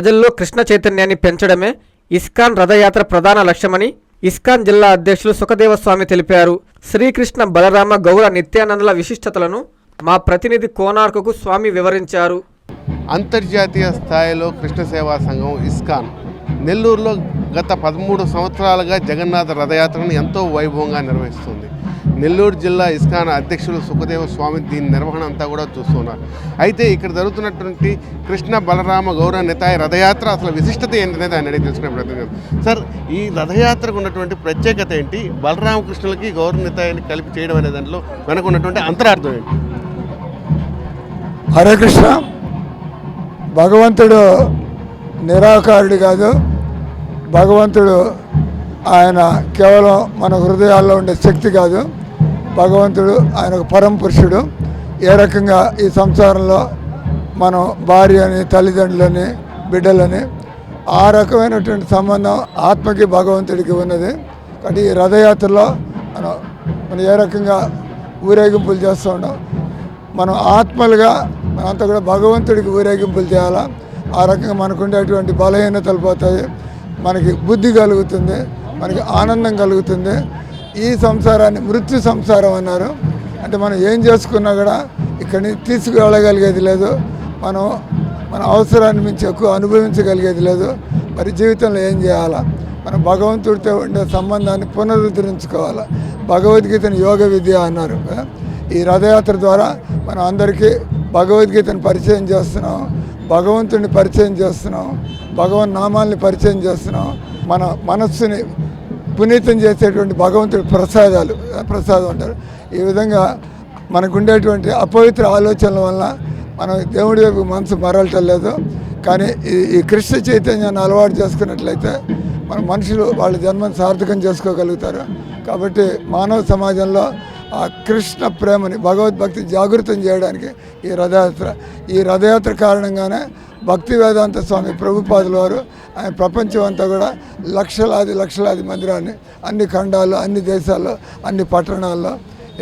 ప్రజల్లో కృష్ణ చైతన్యాన్ని పెంచడమే ఇస్కాన్ రథయాత్ర ప్రధాన లక్ష్యమని ఇస్కాన్ జిల్లా అధ్యక్షులు సుఖదేవ స్వామి తెలిపారు. శ్రీకృష్ణ బలరామ గౌర నిత్యానందల విశిష్టతలను మా ప్రతినిధి కోనార్కకు స్వామి వివరించారు. అంతర్జాతీయ స్థాయిలో కృష్ణ సేవా సంఘం ఇస్కాన్. నెల్లూరులో గత పదమూడు సంవత్సరాలుగా జగన్నాథ రథయాత్రను ఎంతో వైభవంగా నిర్వహిస్తుంది. నెల్లూరు జిల్లా ఇస్కాన్ అధ్యక్షులు సుఖదేవ స్వామి దీని నిర్వహణ అంతా కూడా చూస్తున్నారు అయితే ఇక్కడ జరుగుతున్నటువంటి కృష్ణ బలరామ గౌర నితాయ రథయాత్ర అసలు విశిష్టత ఏంటనేది ఆయన అడిగి తెలుసుకునే ప్రయత్నం సార్ ఈ రథయాత్రకు ఉన్నటువంటి ప్రత్యేకత ఏంటి? బలరామకృష్ణులకి గౌర నితాయని కలిపి చేయడం అనే దాంట్లో వెనక ఉన్నటువంటి అంతరార్థం ఏంటి? హరే కృష్ణ. భగవంతుడు నిరాకారుడు కాదు. భగవంతుడు ఆయన కేవలం మన హృదయాల్లో ఉండే శక్తి కాదు. భగవంతుడు ఆయన ఒక పరమ పురుషుడు. ఏ రకంగా ఈ సంసారంలో మనం భార్య అని తల్లిదండ్రులని బిడ్డలని ఆ రకమైనటువంటి సంబంధం ఆత్మకి భగవంతుడికి ఉన్నది. కాబట్టి ఈ రథయాత్రలో మనం మనం ఏ రకంగా ఊరేగింపులు చేస్తూ ఉన్నాం. మనం ఆత్మలుగా మనంతా కూడా భగవంతుడికి ఊరేగింపులు చేయాలా? ఆ రకంగా మనకు ఉండేటువంటి బలహీనతలు పోతాయి. మనకి బుద్ధి కలుగుతుంది. మనకి ఆనందం కలుగుతుంది. ఈ సంసారాన్ని మృత్యు సంసారం అన్నారు. అంటే మనం ఏం చేసుకున్నా కూడా ఇక్కడి నుంచి తీసుకువెళ్ళగలిగేది లేదు. మనం మన అవసరాన్ని మించి ఎక్కువ అనుభవించగలిగేది లేదు. మరి జీవితంలో ఏం చేయాలా? మనం భగవంతుడితో ఉండే సంబంధాన్ని పునరుద్ధరించుకోవాలి? భగవద్గీతను యోగ విద్య అన్నారు. ఈ రథయాత్ర ద్వారా మనం అందరికీ భగవద్గీతను పరిచయం చేస్తున్నాం. భగవంతుడిని పరిచయం చేస్తున్నాం. భగవన్ నామాల్ని పరిచయం చేస్తున్నాం. మన మనస్సుని పునీతం చేసేటువంటి భగవంతుడి ప్రసాదాలు ప్రసాదం అంటారు. ఈ విధంగా మనకుండేటువంటి అపవిత్ర ఆలోచనల వల్ల మనం దేవుడి వైపు మనసు మరలటం లేదు. కానీ ఈ ఈ కృష్ణ చైతన్యాన్ని అలవాటు చేసుకున్నట్లయితే మన మనుషులు వాళ్ళ జన్మను సార్థకం చేసుకోగలుగుతారు. కాబట్టి మానవ సమాజంలో ఆ కృష్ణ ప్రేమని భగవద్భక్తి జాగృతం చేయడానికి ఈ రథయాత్ర ఈ రథయాత్ర కారణంగానే భక్తి వేదాంత స్వామి ప్రభుపాదుల వారు ఆయన ప్రపంచం అంతా కూడా లక్షలాది లక్షలాది మందిరాన్ని అన్ని ఖండాల్లో అన్ని దేశాల్లో అన్ని పట్టణాల్లో.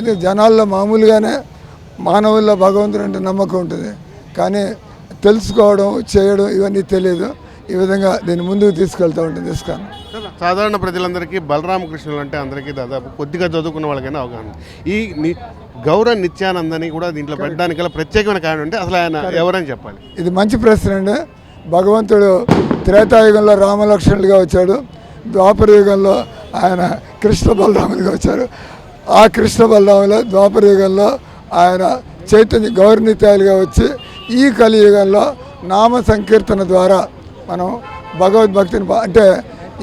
ఇది జనాల్లో మామూలుగానే మానవుల్లో భగవంతుడు అంటే నమ్మకం ఉంటుంది. కానీ తెలుసుకోవడం చేయడం ఇవన్నీ తెలియదు ఈ విధంగా దీన్ని ముందుకు తీసుకెళ్తూ ఉంటుంది ఇస్కాన్. సాధారణ ప్రజలందరికీ బలరామకృష్ణులు అంటే అందరికీ దాదాపు కొద్దిగా చదువుకున్న వాళ్ళకైనా అవగాహన. ఈ ని గౌర నిత్యానందని కూడా దీంట్లో పెట్టడానికి గల ప్రత్యేకమైన కారణం అంటే అసలు ఆయన ఎవరని చెప్పాలి? ఇది మంచి ప్రశ్న అండి. భగవంతుడు త్రేతాయుగంలో రామలక్ష్మణుడిగా వచ్చాడు. ద్వాపర యుగంలో ఆయన కృష్ణ బలరాములుగా వచ్చారు. ఆ కృష్ణ బలరాములు ద్వాపర యుగంలో ఆయన చైతన్య గౌరనిత్యాలుగా వచ్చి ఈ కలియుగంలో నామ సంకీర్తన ద్వారా మనం భగవద్భక్తిని అంటే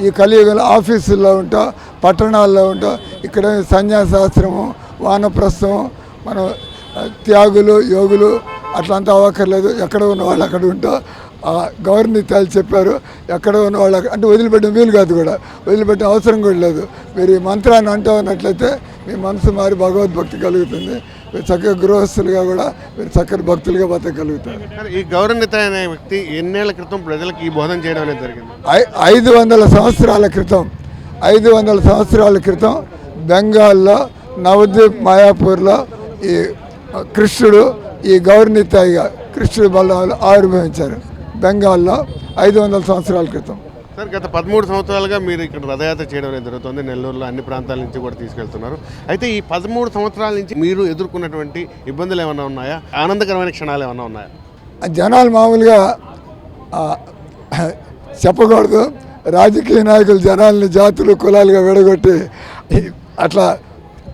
ఈ కలియుగంలో ఆఫీసుల్లో ఉంటాం పట్టణాల్లో ఉంటాం. ఇక్కడ సన్యాసాశ్రమం వానప్రస్థం మనం త్యాగులు యోగులు అట్లంతా అవ్వక్కర్లేదు. ఎక్కడ ఉన్న వాళ్ళు అక్కడ ఉంటా ఆ గౌరవనీత్యాలు చెప్పారు ఎక్కడ ఉన్న వాళ్ళు అక్కడ- అంటే వదిలిపెట్టిన వీలు కాదు కూడా. వదిలిపెట్టిన అవసరం కూడా లేదు. మీరు ఈ మంత్రాన్ని అంటూ ఉన్నట్లయితే మీ మనసు మారి భగవద్భక్తి కలుగుతుంది. మీరు చక్కగా గృహస్థులుగా కూడా మీరు చక్కని భక్తులుగా బతకగలుగుతారు. ఈ గౌరనిత అనే వ్యక్తి ఎన్నేళ్ళ క్రితం ప్రజలకు ఈ బోధన చేయడం అనేది జరిగింది? ఐ- ఐదు వందల సంవత్సరాల క్రితం ఐదు వందల సంవత్సరాల క్రితం బెంగాల్లో నవద్వీప్ మాయాపూర్లో ఈ కృష్ణుడు ఈ గౌరనితాయిగా కృష్ణుడు బలరాములు ఆవిర్భవించారు బెంగాల్లో ఐదు వందల సంవత్సరాల క్రితం. సార్ గత పదమూడు సంవత్సరాలుగా మీరు ఇక్కడ రథయాత్ర చేయడం అనేది జరుగుతుంది. నెల్లూరులో అన్ని ప్రాంతాల నుంచి కూడా తీసుకెళ్తున్నారు. అయితే ఈ పదమూడు సంవత్సరాల నుంచి మీరు ఎదుర్కొన్నటువంటి ఇబ్బందులు ఏమైనా ఉన్నాయా? ఆనందకరమైన క్షణాలు ఏమైనా ఉన్నాయా? ఆ జనాలు మామూలుగా చెప్పకూడదు. రాజకీయ నాయకులు జనాల్ని జాతులు కులాలుగా విడగొట్టి అట్లా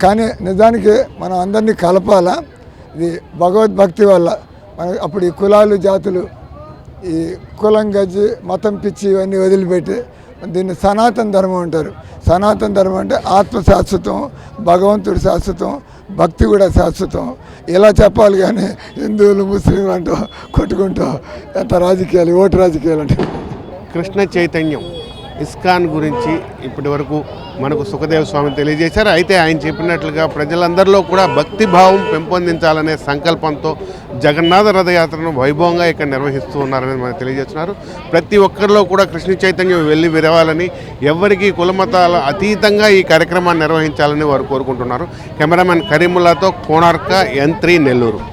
కానీ నిజానికి మనం అందరినీ కలపాలా? ఇది భగవద్భక్తి వల్ల. మన అప్పుడు ఈ కులాలు జాతులు ఈ కులం గజ్జి మతం పిచ్చి ఇవన్నీ వదిలిపెట్టి దీన్ని సనాతన ధర్మం అంటారు. సనాతన ధర్మం అంటే ఆత్మ శాశ్వతం భగవంతుడు శాశ్వతం భక్తి కూడా శాశ్వతం. ఇలా చెప్పాలి కానీ హిందువులు ముస్లింలు అంటూ కొట్టుకుంటూ ఎంత రాజకీయాలు ఓటు రాజకీయాలు అంటే. కృష్ణ చైతన్యం. ఇస్కాన్ గురించి ఇప్పటి వరకు మనకు సుఖదేవ స్వామి తెలియజేశారు. అయితే ఆయన చెప్పినట్లుగా ప్రజలందరిలో కూడా భక్తి భావం పెంపొందించాలనే సంకల్పంతో జగన్నాథ రథయాత్రను వైభవంగా ఇక్కడ నిర్వహిస్తూ ఉన్నారని మనకు తెలియజేస్తున్నారు. ప్రతి ఒక్కరిలో కూడా కృష్ణ చైతన్యం వెళ్ళి విరవాలని ఎవరికి కులమతాల అతీతంగా ఈ కార్యక్రమాన్ని నిర్వహించాలని వారు కోరుకుంటున్నారు. కెమెరామెన్ కరీముల్లాతో కోణార్క యంత్రి నెల్లూరు.